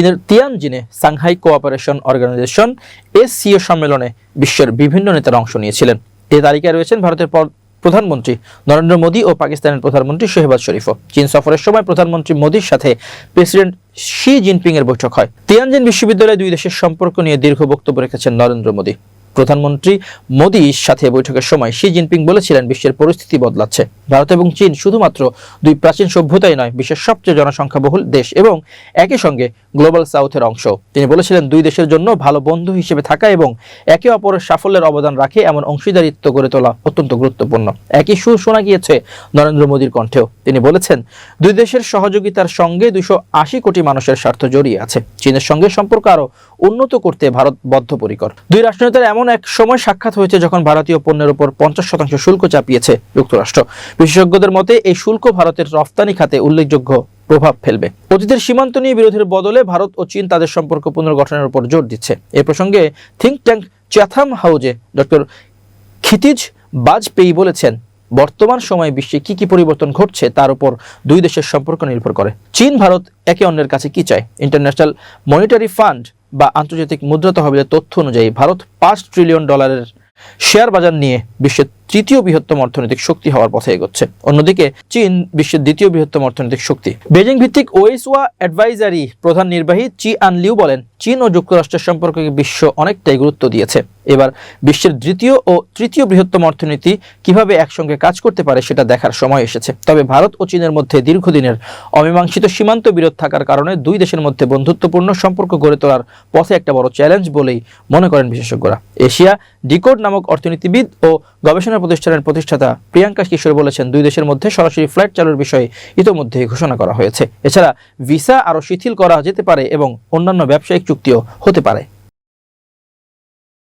চীনের তিয়ানজিনে Shanghai cooperation organisation SCO সম্মেলনে বিশ্বের বিভিন্ন নেতারা অংশ নিয়েছিলেন। এ তালিকায় রয়েছেন ভারতের পর- প্রধানমন্ত্রী নরেন্দ্র মোদী ও পাকিস্তানের প্রধানমন্ত্রী শেহবাজ শরীফও। চীন সফরের সময় প্রধানমন্ত্রী মোদীর সাথে প্রেসিডেন্ট শি জিনপিং এর বৈঠক হয়। তিয়ানজিন বিশ্ববিদ্যালয়ে দুই দেশের সম্পর্ক নিয়ে দীর্ঘ বক্তব্য রেখেছেন নরেন্দ্র মোদী। প্রধানমন্ত্রী মোদীর সাথে বৈঠকের সময় শি জিনপিং বলেছিলেন, বিশ্বের পরিস্থিতি বদলাচ্ছে। ভারত এবং চীন শুধুমাত্র দুই প্রাচীন সভ্যতাই নয়, বিশ্বের সবচেয়ে জনসংখ্যাবহুল দেশ এবং একই সঙ্গে গ্লোবাল সাউথের অংশ। তিনি বলেছিলেন, দুই দেশের জন্য ভালো বন্ধু হিসেবে থাকা এবং একে অপরের সাফল্যের অবদান রাখে এমন অংশীদারিত্ব গড়ে তোলা অত্যন্ত গুরুত্বপূর্ণ। একই সুর শোনা গিয়েছে নরেন্দ্র মোদীর কণ্ঠেও। তিনি বলেছেন, দুই দেশের সহযোগিতার সঙ্গে দুইশো আশি কোটি মানুষের স্বার্থ জড়িয়ে আছে। চীনের সঙ্গে সম্পর্ক আরও উন্নত করতে ভারত বদ্ধপরিকর। দুই রাষ্ট্রনেতার এমন এক সময় সাক্ষাৎ হয়েছে যখন ভারতীয় পণ্যের উপর পঞ্চাশ শতাংশ শুল্ক চাপিয়েছে যুক্তরাষ্ট্র। বিশেষজ্ঞদের মতে, এই শুল্ক ভারতের রফতানি খাতে উল্লেখযোগ্য প্রভাব ফেলবে। অতীতের সীমান্ত নিয়ে বিরোধের বদলে ভারত ও চীন তাদের সম্পর্ক পুনর্গঠনের উপর জোর দিচ্ছে। এ প্রসঙ্গে থিঙ্ক ট্যাঙ্ক চ্যাথাম হাউজে ডক্টর ক্ষিতিজ বাজপেয়ী বলেছেন, বর্তমান সময়ে বিশ্বে কি কি পরিবর্তন ঘটছে তার উপর দুই দেশের সম্পর্ক নির্ভর করে। চীন, ভারত একে অন্যের কাছে কি চায়? ইন্টারন্যাশনাল মনিটারি ফান্ড বা আন্তর্জাতিক মুদ্রা তহবিলের তথ্য অনুযায়ী ভারত পাঁচ ট্রিলিয়ন ডলারের শেয়ার বাজার নিয়ে বিশ্বের তৃতীয় বৃহত্তম অর্থনৈতিক শক্তি হওয়ার পথে এগোচ্ছে। অন্যদিকে, চীন বিশ্বের দ্বিতীয় বৃহত্তম অর্থনৈতিক শক্তি। বেজিং ভিত্তিক ওয়েসওয়া অ্যাডভাইজারি প্রধান নির্বাহী চি আন লিউ বলেন, চীন ও যুক্তরাষ্ট্রের সম্পর্কে বিশ্ব অনেকটাই গুরুত্ব দিয়েছে। এবার, বিশ্বের দ্বিতীয় ও তৃতীয় বৃহত্তম অর্থনীতি কীভাবে একসঙ্গে কাজ করতে পারে সেটা দেখার সময় এসেছে। তবে ভারত ও চীনের মধ্যে দীর্ঘদিনের অমীমাংসিত সীমান্ত বিরোধ থাকার কারণে দুই দেশের মধ্যে বন্ধুত্বপূর্ণ সম্পর্ক গড়ে তোলার পথে একটা বড় চ্যালেঞ্জ বলেই মনে করেন বিশেষজ্ঞরা। এশিয়া ডিকোড নামক অর্থনীতিবিদ ও গবেষণা প্রতিষ্ঠানের প্রতিষ্ঠাতা প্রিয়াঙ্কা কিশোর বলেছেন, দুই দেশের মধ্যে সরাসরি ফ্লাইট চালুর বিষয়ে ইতোমধ্যে ঘোষণা করা হয়েছে। এছাড়া ভিসা আরও শিথিল করা যেতে পারে এবং অন্যান্য ব্যবসায়িক চুক্তিও হতে পারে।